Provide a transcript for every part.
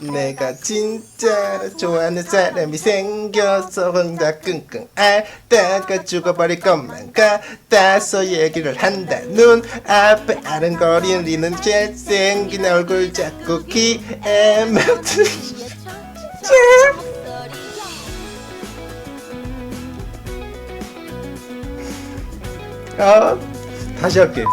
내가 진짜 좋아하는 사람이 생겨서 혼자 끙끙 앓다가 죽어버릴 것만 같아서 얘기를 한다. 눈 앞에 아른거리는 잘생긴 얼굴 자꾸 귀에 맴드 아 다시 할게.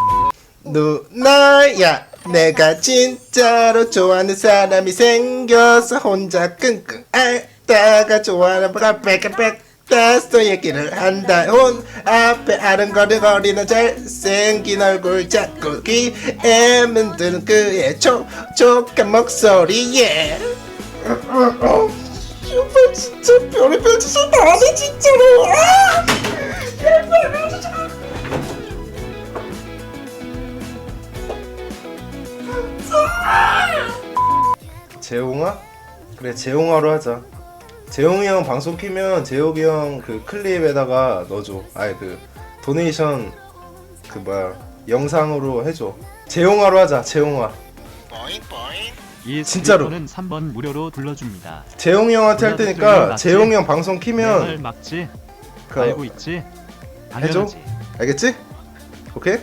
누나야 내가 진짜로 좋아하는 사람이 생겨서 혼자 끙끙 앓다가 좋아하는 빽빽빽 따서 얘기를 한다 혼 앞에 아른거리거리는 잘생긴 얼굴 자꾸 귀에 문드는 그의 촉촉한 목소리에 어, 어, 어. 슈퍼 진짜 별의별 짓을 다 하네 진짜로 아! 별의별 짓을 재홍아? 그래 재홍아로 하자 재홍이 형 방송 키면 재홍이 형 그 클립에다가 넣어줘 아니 그 도네이션 그 뭐야 영상으로 해줘 재홍아로 하자 재홍아 이 진짜로. 는 3번 무료로 불러줍니다. 재홍이 형한테 할 테니까 재홍이 형 방송 내말 키면 맞지? 그 알고 있지? 해줘? 당연하지. 알겠지? 오케이?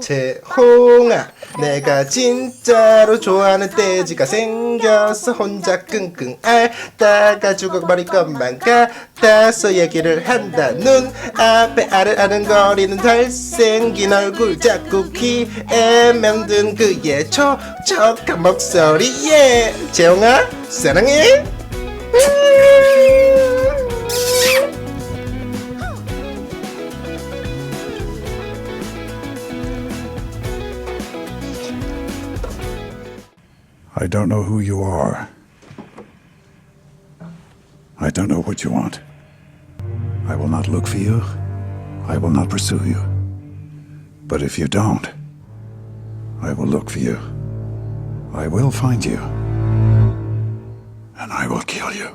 재홍아 내가 진짜로 좋아하는 떼지가 생겨서 혼자 끙끙 앓다가 죽어버릴 것만 같아서 얘기를 한다. 눈 앞에 아른아른거리는 잘생긴 얼굴 자꾸 귀에 맴든 그의 촉촉한 목소리에. 재홍아 사랑해 I don't know who you are. I don't know what you want. I will not look for you. I will not pursue you. But if you don't, I will look for you. I will find you. And I will kill you.